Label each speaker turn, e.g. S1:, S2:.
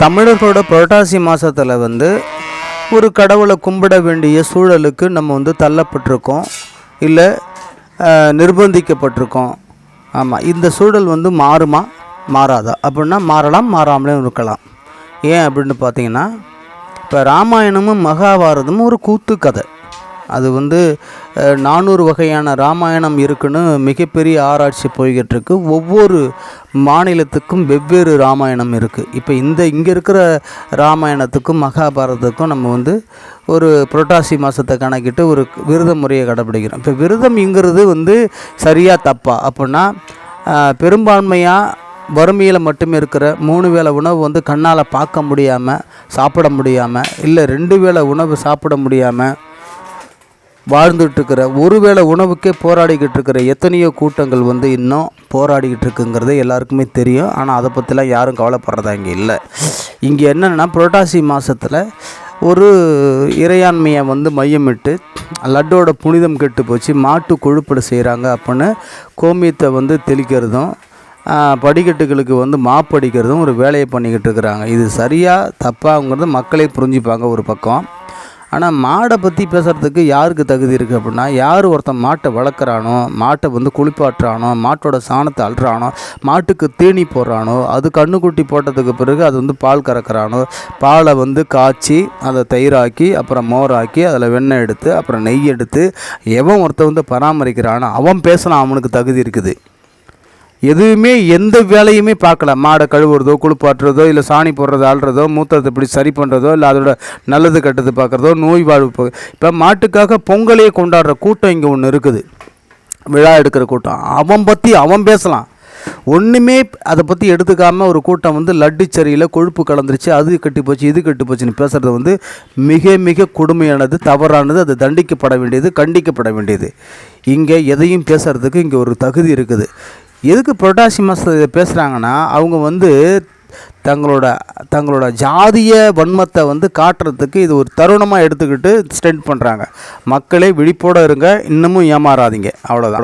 S1: தமிழர்களோட புரட்டாசி மாதத்தில் வந்து ஒரு கடவுளை கும்பிட வேண்டிய சூழலுக்கு நம்ம வந்து தள்ளப்பட்டிருக்கோம். இல்லை நிர்பந்திக்கப்பட்டிருக்கோம். ஆமாம் இந்த சூழல் வந்து மாறுமா? மாறாதா? அப்படின்னா மாறலாம் மாறாமலே இருக்கலாம். ஏன் அப்படின்னு பார்த்தீங்கன்னா இப்போ ராமாயணமும் மகாபாரதமும் ஒரு கூத்து கதை அது வந்து நானூறு வகையான ராமாயணம் இருக்குன்னு மிகப்பெரிய ஆராய்ச்சி போய்கிட்டிருக்கு. ஒவ்வொரு மாநிலத்துக்கும் வெவ்வேறு ராமாயணம் இருக்குது இப்போ இந்த இங்கே இருக்கிற ராமாயணத்துக்கும் மகாபாரதத்துக்கும் நம்ம வந்து ஒரு புரட்டாசி மாதத்தை கணக்கிட்டு ஒரு விரத முறையை கடைப்பிடிக்கிறோம். இப்போ விரதம்ங்கிறது வந்து சரியாக தப்பா? அப்படின்னா பெரும்பான்மையாக வறுமையில் மட்டுமே இருக்கிற மூணு வேளை உணவு வந்து கண்ணால் பார்க்க முடியாமல் சாப்பிட முடியாமல் இல்லை ரெண்டு வேளை உணவு சாப்பிட முடியாமல் வாழ்ந்துட்டுருக்கிற ஒருவேளை உணவுக்கே போராடிக்கிட்டு இருக்கிற எத்தனையோ கூட்டங்கள் வந்து இன்னும் போராடிக்கிட்டு இருக்குங்கிறது எல்லாருக்குமே தெரியும். ஆனால் அதை பற்றிலாம் யாரும் கவலைப்படுறதா இங்கே இல்லை. இங்கே என்னென்னா புரட்டாசி மாதத்தில் ஒரு இறையாண்மையை வந்து மையமிட்டு லட்டோட புனிதம் கெட்டு போச்சு மாட்டு கொழுப்படை செய்கிறாங்க அப்படின்னு கோமியத்தை வந்து தெளிக்கிறதும் படிக்கட்டுகளுக்கு வந்து மாப்படிக்கிறதும் ஒரு வேலையை பண்ணிக்கிட்டு இருக்கிறாங்க இது சரியாக தப்பாங்கிறது மக்களே புரிஞ்சுப்பாங்க ஒரு பக்கம். ஆனால் மாடை பற்றி பேசுகிறதுக்கு யாருக்கு தகுதி இருக்குது அப்படின்னா யார் ஒருத்தன் மாட்டை வளர்க்குறானோ மாட்டை வந்து குளிப்பாட்டுறானோ மாட்டோட சாணத்தை அள்ளுறானோ மாட்டுக்கு தீனி போடுறானோ அது கண்ணுக்குட்டி போட்டதுக்கு பிறகு அது வந்து பால் கறக்கிறானோ பாலை வந்து காய்ச்சி அதை தயிராக்கி அப்புறம் மோராக்கி அதில் வெண்ணெய் எடுத்து அப்புறம் நெய் எடுத்து எவன் ஒருத்தன் வந்து பராமரிக்கிறானோ அவன் பேசலாம் அவனுக்கு தகுதி இருக்குது. எதுவுமே எந்த வேலையுமே பார்க்கல. மாடை கழுவுறதோ குளிப்பாட்டுறதோ இல்லை சாணி போடுறதோ ஆள்றதோ மூத்தத்தை இப்படி சரி பண்ணுறதோ இல்லை அதோட நல்லது கெட்டது பார்க்குறதோ நோய் வாழ்வு இப்போ மாட்டுக்காக பொங்கலையே கொண்டாடுற கூட்டம் இங்கே ஒன்று இருக்குது. விழா எடுக்கிற கூட்டம். அவன் பற்றி அவன் பேசலாம். ஒன்றுமே அதை பற்றி எடுத்துக்காமல் ஒரு கூட்டம் வந்து லட்டு சரியில் கொழுப்பு கலந்துருச்சு அது கட்டி போச்சு இது கட்டி போச்சுன்னு பேசுகிறது வந்து மிக மிக கொடுமையானது தவறானது அது தண்டிக்கப்பட வேண்டியது கண்டிக்கப்பட வேண்டியது. இங்கே எதையும் பேசுகிறதுக்கு இங்கே ஒரு தகுதி இருக்குது. எதுக்கு புரட்டாசி மாதத்தில் இதை பேசுகிறாங்கன்னா அவங்க வந்து தங்களோட தங்களோட ஜாதிய வன்மத்தை வந்து காட்டுறதுக்கு இது ஒரு தருணமாக எடுத்துக்கிட்டு ஸ்டெண்ட் பண்ணுறாங்க மக்களே விழிப்போடு இருங்க இன்னமும் ஏமாறாதீங்க. அவ்வளோதான்